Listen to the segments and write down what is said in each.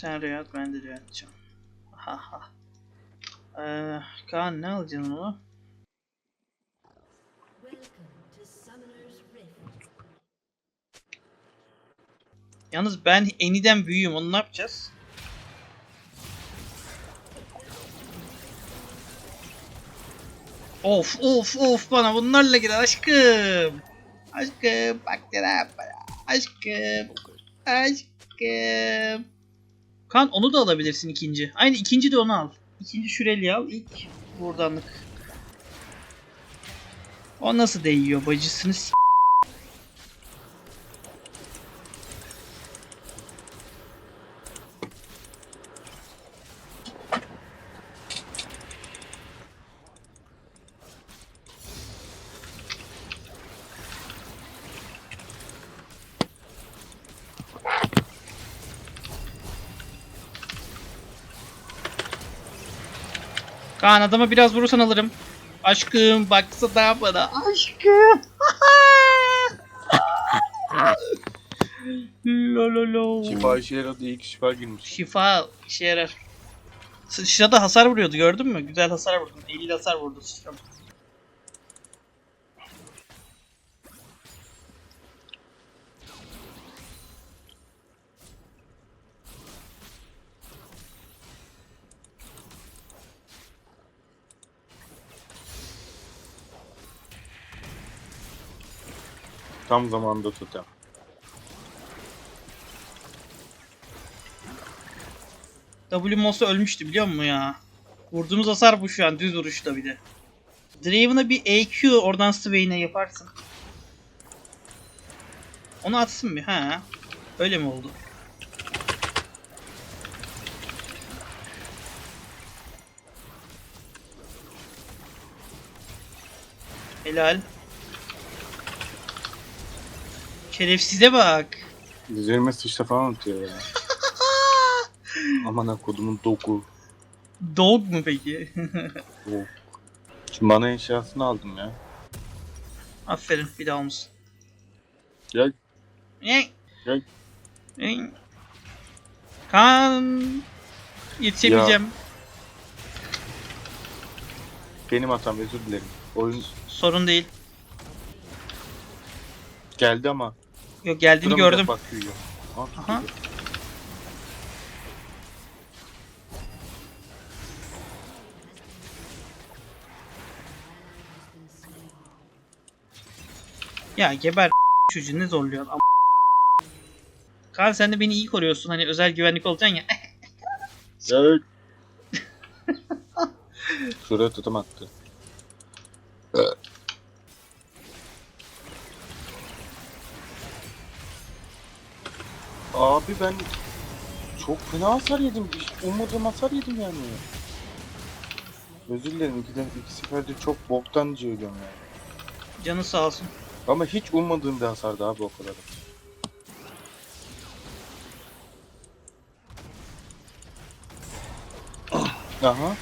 Sen Riyad, ben de Riyad'cığım. Ha ha. Ee, Kaan ne alacaksın onu? Yalnız ben Eni'den büyüğüm. Onu ne yapacağız? Of of of bana bunlarla gel aşkım. Aşkım bak ya Aşkım. Aşkım. Kan onu da alabilirsin ikinci. Aynı ikinci de onu al. İkinci şüreli al. İlk buradanlık. O nasıl değiyor bacısını s- Kaan adama biraz vurursan alırım. Aşkım baksana bana. Aşkım. lo lo lo. Şifa işe yaradı. İyi ki şifa girmiş. Şifa işe yarar. Sıçrada hasar vuruyordu gördün mü? Güzel hasar vurdun. 50 hasar vurdu sıçram. Tam zamanında totem. W Moss'u ölmüştü biliyor musun ya? Vurduğumuz hasar bu şu an düz vuruşta bir de. Draven'a bir EQ oradan Swain'e yaparsın. Onu atsın bir ha. Öyle mi oldu? Helal. Şerefsize bak. Üzerime sıçta falan atıyor ya. Aman ha kodumun doku. Dog mu peki? Dog. Şimdi bana eşyasını aldım ya. Aferin bir daha olmuş. Gel. Gel. Gel. Gel. Kan. Yetişemeyeceğim. Benim hatam özür dilerim. Oyun Sorun değil. geldi ama. Yok geldiğini duramayacak gördüm. Bak büyüyor. Aa, Aha. Ya geber çocuğu ne zorluyor ama. Kan sen de beni iyi koruyorsun hani özel güvenlik olacaksın ya. Gel. Şuraya tutam attı. Abi ben çok fena hasar yedim. Ummadığım hasar yedim yani. Özür dilerim. İki, de, iki seferde çok boktan cığıyorum yani. Canı sağ olsun. Ama hiç ummadığım bir hasardı abi o kadar. Aha.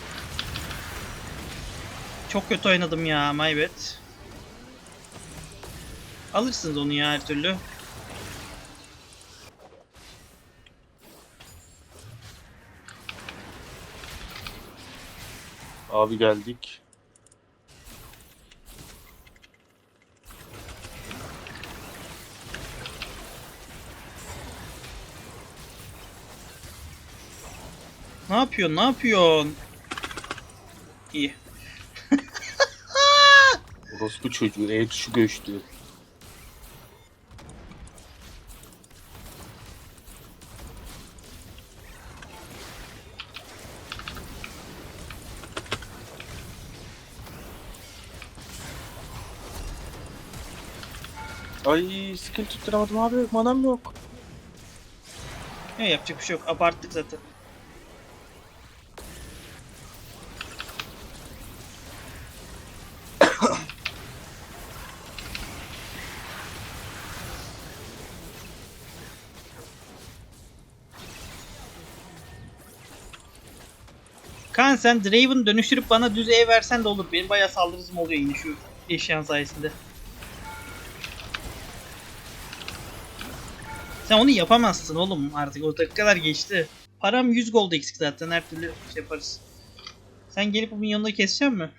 Çok kötü oynadım ya my bad. Alırsınız onu ya her türlü. Abi geldik. Ne yapıyorsun ne yapıyorsun? İyi. Orospu çocuğu ev tuşu göçtü. Ay skill tutturamadım abi manam yok. Ne yapacak bir şey yok. Abarttık zaten. Kaan sen Draven dönüştürüp bana düz E versen de olur. Benim bayağı saldırı hızım oluyor yine şu eşyan sayesinde. Sen onu yapamazsın oğlum artık o dakikalar geçti. Param 100 gold eksik zaten her türlü şey yaparız. Sen gelip bu minyonları kesecek mi?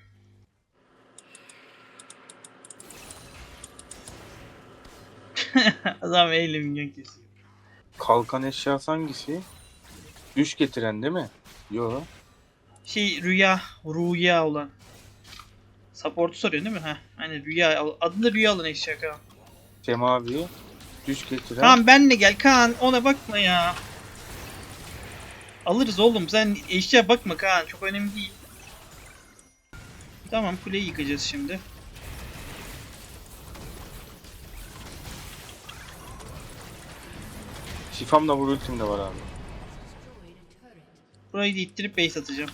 Adam eyle minyon kesiyor. Kalkan eşyası hangisi? Düş getiren değil mi? Yo. Şey rüya, rüya olan. Support'u soruyor değil mi? Ha, hani rüya, adında rüya olan eşya Kaan. Semavi. Düş getiren. Kaan benle gel Kaan ona bakma ya. Alırız oğlum sen eşya bakma Kaan çok önemli değil. Tamam kuleyi yıkacağız şimdi. Şifam da vur ultim de var abi. Burayı da ittirip base atacağım.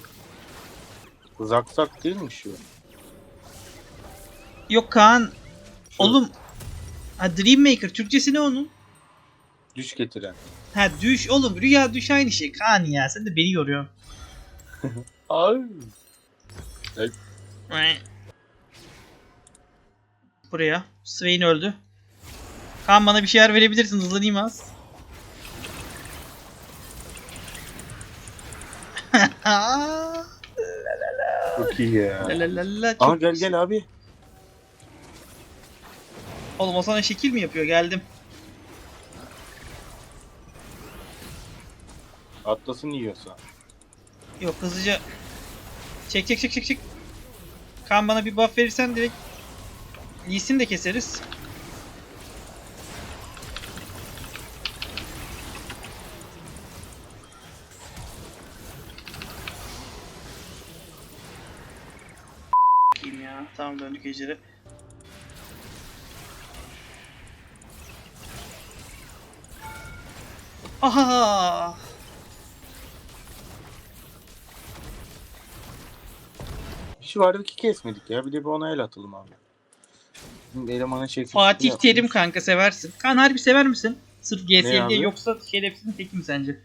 Zaksak değil mi şu? Yok Kaan. Şu Oğlum. Ha Dreammaker Türkçesi ne onun? Düş getiren. Ha düş oğlum rüya düş aynı şey Kaan ya sen de beni yoruyorsun. Ay. Buraya. Swain öldü. Kaan bana bir şeyler verebilirsin hızlanayım az. Çok iyi ya. La la la la, çok Aa gel gel abi. Oğlum o sana şekil mi yapıyor? Geldim. Atlasın yiyorsa. Yok hızlıca. Çek çek çek çek çek. Kaan bana bir buff verirsen direkt Lee Sin de keseriz. Kim ya? Tamam döndük ejderi. Aha! Şu vardı ki kesmedik ya. Bir de bir ona el atalım abi. Şimdi elemanın şekli. Fatih yapmış. Terim kanka seversin. Kan harbi sever misin? Sırf GSL abi? diye yoksa şerefsizin teki mi sence?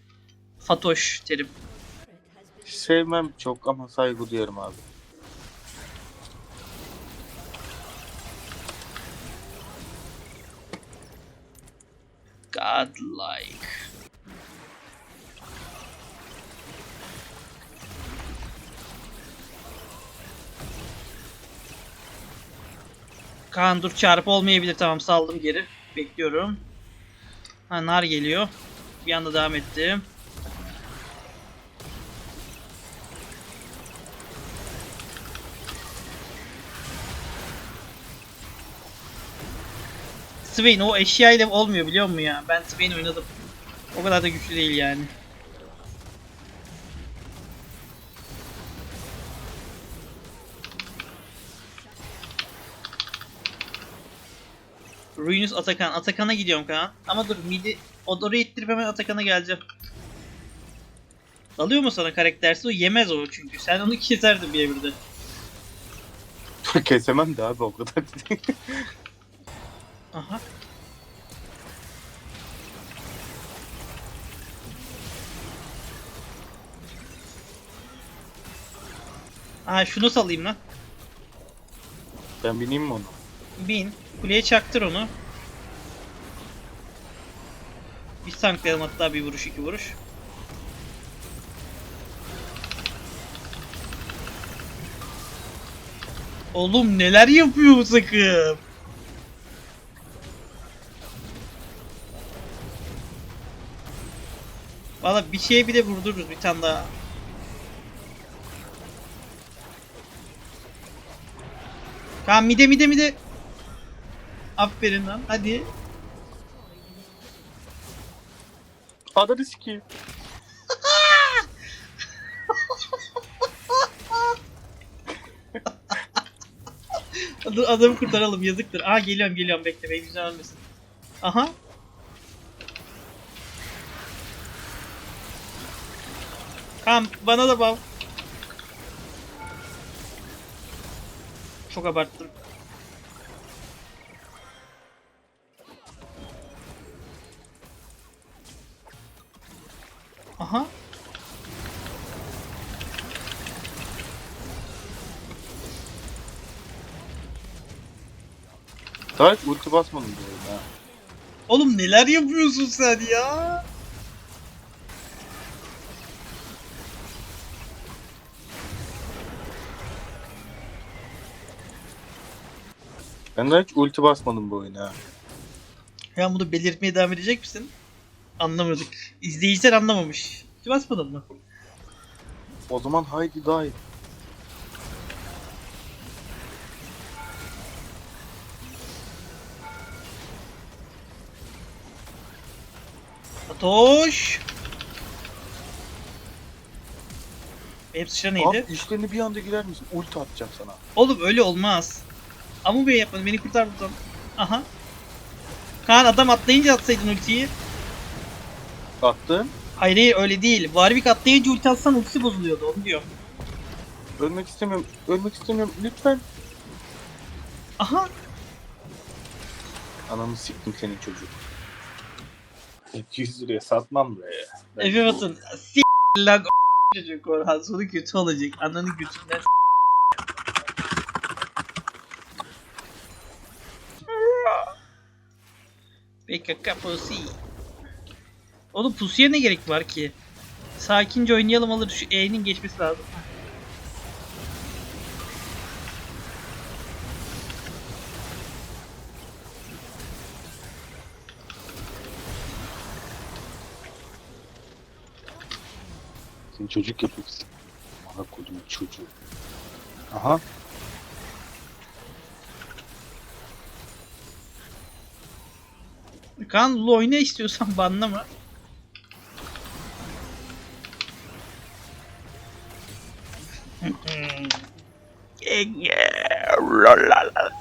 Fatoş Terim. Sevmem çok ama saygı duyarım abi. Godlike. Kaan dur çarpı olmayabilir tamam saldım geri. Bekliyorum. Ha nar geliyor. Bir anda devam ettim. Swain o eşya ile olmuyor biliyor musun ya? Ben Swain oynadım. O kadar da güçlü değil yani. Ruinus Atakan. Atakan'a gidiyorum Kaan. Ama dur midi Odor'u ittirip hemen Atakan'a geleceğim. Dalıyor mu sana karaktersiz? O yemez o çünkü. Sen onu keserdin bir evirde. Kesemem de abi o kadar. Aha. Aha şunu salayım lan. ben bineyim mi onu? Bin. Kuleye çaktır onu. Bir tanklayalım hatta bir vuruş iki vuruş. Oğlum neler yapıyor bu takım? Valla bir şeye bile vurdururuz bir tane daha. Tamam mide mide mide. Aferin lan hadi. Ananı sikeyim. Ad- Adamı kurtaralım yazıktır. Aa geliyorum geliyorum bekle benim yüzüm ölmesin. Aha. Tamam bana da bal. Çok abarttım. Aha. Tarık ulti basmadım bu arada. Oğlum neler yapıyorsun sen ya? Ben de hiç ulti basmadım bu oyuna. Ya bunu belirtmeye devam edecek misin? Anlamadık. İzleyiciler anlamamış. Hiç basmadın mı? O zaman haydi die. Atoş! Benim sıçra neydi? Abi işlerini bir anda girer misin? Ulti atacağım sana. Oğlum öyle olmaz. Ama Bey yapmadı. Beni kurtar buradan. Aha. Kaan adam atlayınca atsaydın ultiyi. Attın. Hayır hayır öyle değil. Warwick atlayınca ulti atsan ultisi bozuluyordu onu diyor. Ölmek istemiyorum. Ölmek istemiyorum. Lütfen. Aha. Ananı siktim senin çocuk. 200 liraya satmam be. Ben Efe Batın. S*** lan o çocuk Orhan. Sonu kötü olacak. Ananı götünden. PKK pussy. Oğlum pusuya ne gerek var ki? Sakince oynayalım alır. Şu E'nin geçmesi lazım. Seni çocuk yapıyorsun. Bana kodumun çocuğu. Aha. Kaan Lulu oyna istiyorsan banlama. La la la.